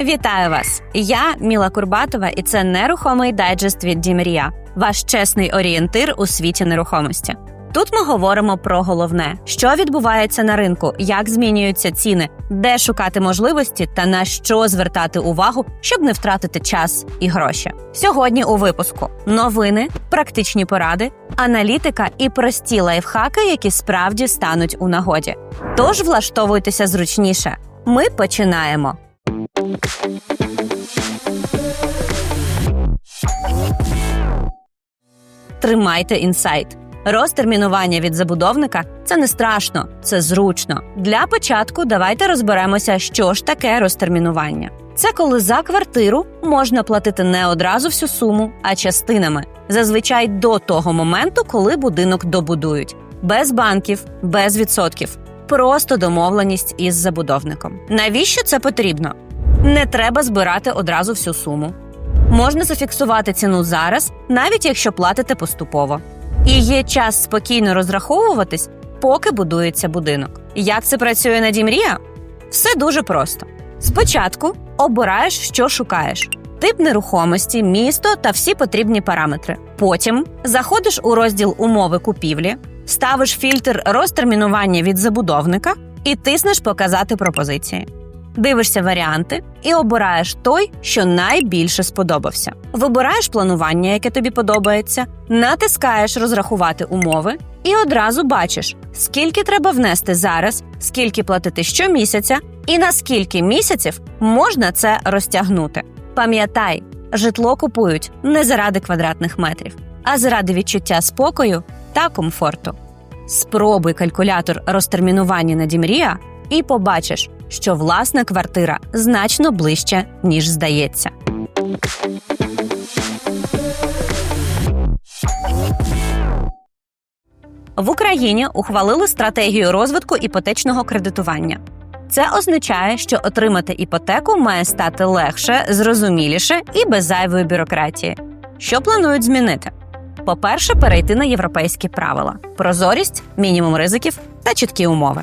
Вітаю вас! Я Міла Курбатова, і це нерухомий дайджест від Дімрія, ваш чесний орієнтир у світі нерухомості. Тут ми говоримо про головне, що відбувається на ринку, як змінюються ціни, де шукати можливості та на що звертати увагу, щоб не втратити час і гроші. Сьогодні у випуску новини, практичні поради, аналітика і прості лайфхаки, які справді стануть у нагоді. Тож влаштовуйтеся зручніше. Ми починаємо. Тримайте інсайт. Розтермінування від забудовника це не страшно, це зручно. Для початку давайте розберемося, що ж таке розтермінування. Це коли за квартиру можна платити не одразу всю суму, а частинами, зазвичай до того моменту, коли будинок добудують, без банків, без відсотків, просто домовленість із забудовником. Навіщо це потрібно? Не треба збирати одразу всю суму. Можна зафіксувати ціну зараз, навіть якщо платите поступово. І є час спокійно розраховуватись, поки будується будинок. Як це працює на Дімрія? Все дуже просто. Спочатку обираєш, що шукаєш: тип нерухомості, місто та всі потрібні параметри. Потім заходиш у розділ умови купівлі, ставиш фільтр розтермінування від забудовника і тиснеш Показати пропозиції. Дивишся варіанти і обираєш той, що найбільше сподобався. Вибираєш планування, яке тобі подобається, натискаєш розрахувати умови і одразу бачиш, скільки треба внести зараз, скільки платити щомісяця, і на скільки місяців можна це розтягнути. Пам'ятай, житло купують не заради квадратних метрів, а заради відчуття спокою та комфорту. Спробуй калькулятор розтермінування на Дімрія і побачиш, що власна квартира значно ближче, ніж здається. В Україні ухвалили стратегію розвитку іпотечного кредитування. Це означає, що отримати іпотеку має стати легше, зрозуміліше і без зайвої бюрократії. Що планують змінити? По-перше, перейти на європейські правила: прозорість, мінімум ризиків та чіткі умови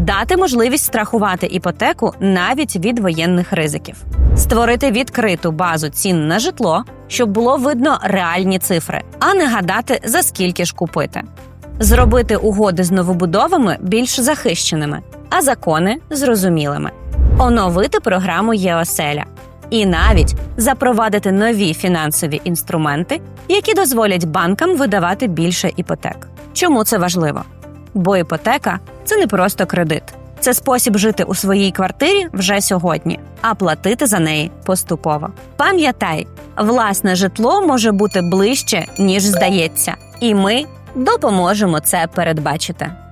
дати можливість страхувати іпотеку навіть від воєнних ризиків, створити відкриту базу цін на житло, щоб було видно реальні цифри, а не гадати за скільки ж купити, зробити угоди з новобудовами більш захищеними, а закони зрозумілими, оновити програму ЄОСЕЛЯ. І навіть запровадити нові фінансові інструменти, які дозволять банкам видавати більше іпотек. Чому це важливо? Бо іпотека це не просто кредит, це спосіб жити у своїй квартирі вже сьогодні, а платити за неї поступово. Пам'ятай, власне житло може бути ближче, ніж здається, і ми допоможемо це передбачити. –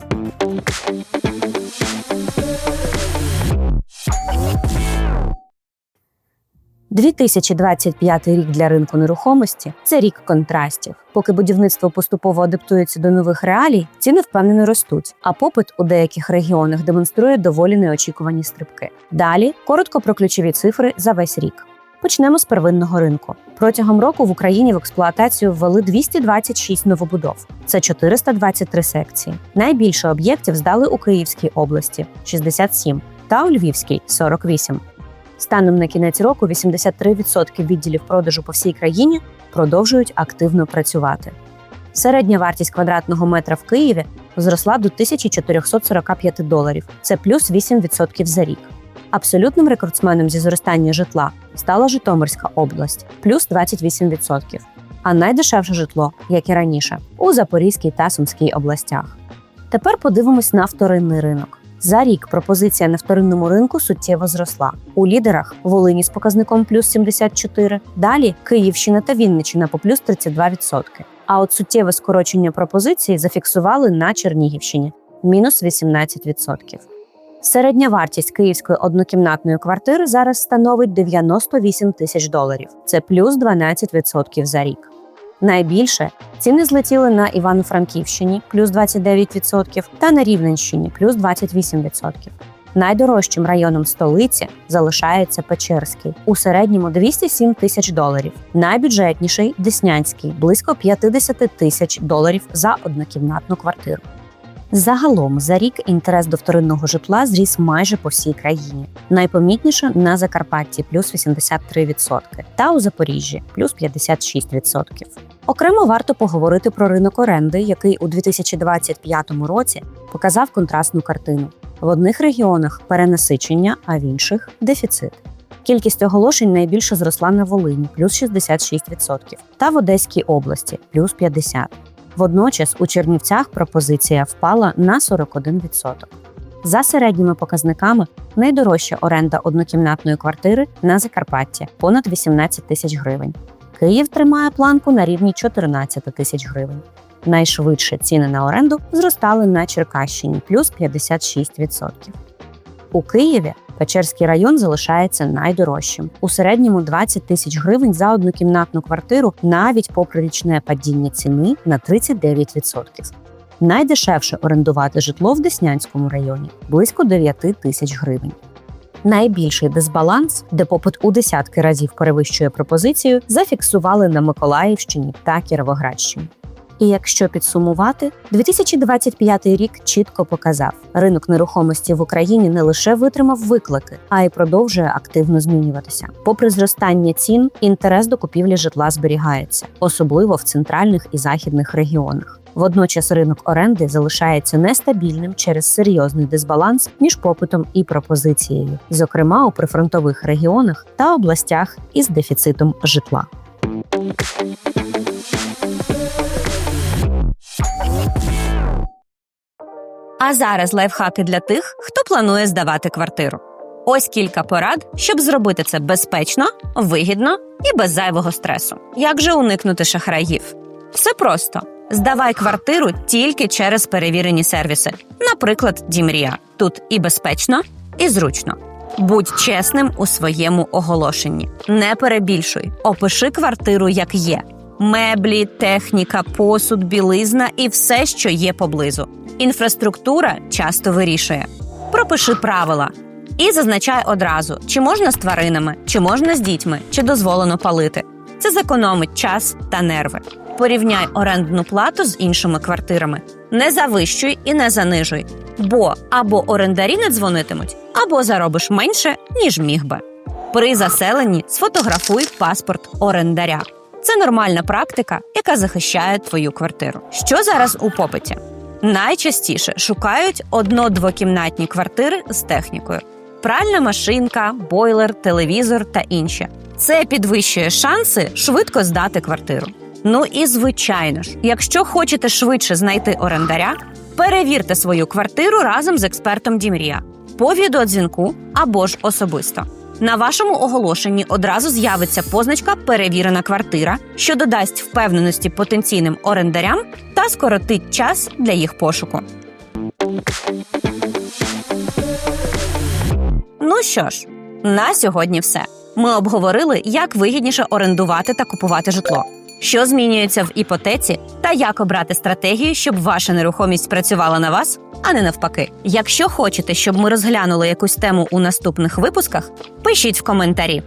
2025 рік для ринку нерухомості це рік контрастів. Поки будівництво поступово адаптується до нових реалій, ціни впевнено ростуть, а попит у деяких регіонах демонструє доволі неочікувані стрибки. Далі коротко про ключові цифри за весь рік. Почнемо з первинного ринку. Протягом року в Україні в експлуатацію ввели 226 новобудов. Це 423 секції. Найбільше об'єктів здали у Київській області 67 та у Львівській 48. Станом на кінець року 83% відділів продажу по всій країні продовжують активно працювати. Середня вартість квадратного метра в Києві зросла до 1445 доларів. Це плюс 8% за рік. Абсолютним рекордсменом зі зростання житла стала Житомирська область плюс 28%. А найдешевше житло, як і раніше, у Запорізькій та Сумській областях. Тепер подивимось на вторинний ринок. За рік пропозиція на вторинному ринку суттєво зросла. У лідерах Волині з показником плюс 74, далі Київщина та Вінниччина по плюс 32%. А от суттєве скорочення пропозиції зафіксували на Чернігівщині мінус 18%. Середня вартість київської однокімнатної квартири зараз становить 98 тисяч доларів. Це плюс 12% за рік. Найбільше ціни злетіли на Івано-Франківщині плюс 29% та на Рівненщині плюс 28%. Найдорожчим районом столиці залишається Печерський у середньому 207 тисяч доларів. Найбюджетніший Деснянський близько 50 тисяч доларів за однокімнатну квартиру. Загалом за рік інтерес до вторинного житла зріс майже по всій країні. Найпомітніше на Закарпатті плюс 83% та у Запоріжжі плюс 56%. Окремо варто поговорити про ринок оренди, який у 2025 році показав контрастну картину. В одних регіонах перенасичення, а в інших дефіцит. Кількість оголошень найбільше зросла на Волині плюс 66%, та в Одеській області плюс 50%. Водночас у Чернівцях пропозиція впала на 41%. За середніми показниками найдорожча оренда однокімнатної квартири на Закарпатті понад 18 тисяч гривень. Київ тримає планку на рівні 14 тисяч гривень. Найшвидше ціни на оренду зростали на Черкащині плюс 56%. У Києві Печерський район залишається найдорожчим. У середньому 20 тисяч гривень за однокімнатну квартиру, навіть попри річне падіння ціни на 39%. Найдешевше орендувати житло в Деснянському районі близько 9 тисяч гривень. Найбільший дисбаланс, де попит у десятки разів перевищує пропозицію, зафіксували на Миколаївщині та Кіровоградщині. І якщо підсумувати, 2025 рік чітко показав, ринок нерухомості в Україні не лише витримав виклики, а й продовжує активно змінюватися. Попри зростання цін, інтерес до купівлі житла зберігається, особливо в центральних і західних регіонах. Водночас ринок оренди залишається нестабільним через серйозний дисбаланс між попитом і пропозицією, зокрема у прифронтових регіонах та областях із дефіцитом житла. А зараз лайфхаки для тих, хто планує здавати квартиру. Ось кілька порад, щоб зробити це безпечно, вигідно і без зайвого стресу. Як же уникнути шахраїв? Все просто. Здавай квартиру тільки через перевірені сервіси, наприклад, Дімрія. Тут і безпечно, і зручно. Будь чесним у своєму оголошенні. Не перебільшуй. Опиши квартиру як є: меблі, техніка, посуд, білизна і все, що є поблизу. Інфраструктура часто вирішує. Пропиши правила і зазначай одразу, чи можна з тваринами, чи можна з дітьми, чи дозволено палити. Це зекономить час та нерви. Порівняй орендну плату з іншими квартирами. Не завищуй і не занижуй, бо або орендарі не дзвонитимуть, або заробиш менше, ніж міг би. При заселенні сфотографуй паспорт орендаря. Це нормальна практика, яка захищає твою квартиру. Що зараз у попиті? Найчастіше шукають одно-двокімнатні квартири з технікою: пральна машинка, бойлер, телевізор та інше. Це підвищує шанси швидко здати квартиру. Ну і звичайно ж, якщо хочете швидше знайти орендаря, перевірте свою квартиру разом з експертом Дімрія по відеодзвінку або ж особисто. На вашому оголошенні одразу з'явиться позначка Перевірена квартира, що додасть впевненості потенційним орендарям та скоротить час для їх пошуку. Ну що ж, на сьогодні все. Ми обговорили, як вигідніше орендувати та купувати житло, що змінюється в іпотеці, та як обрати стратегію, щоб ваша нерухомість працювала на вас, а не навпаки. Якщо хочете, щоб ми розглянули якусь тему у наступних випусках, пишіть в коментарі.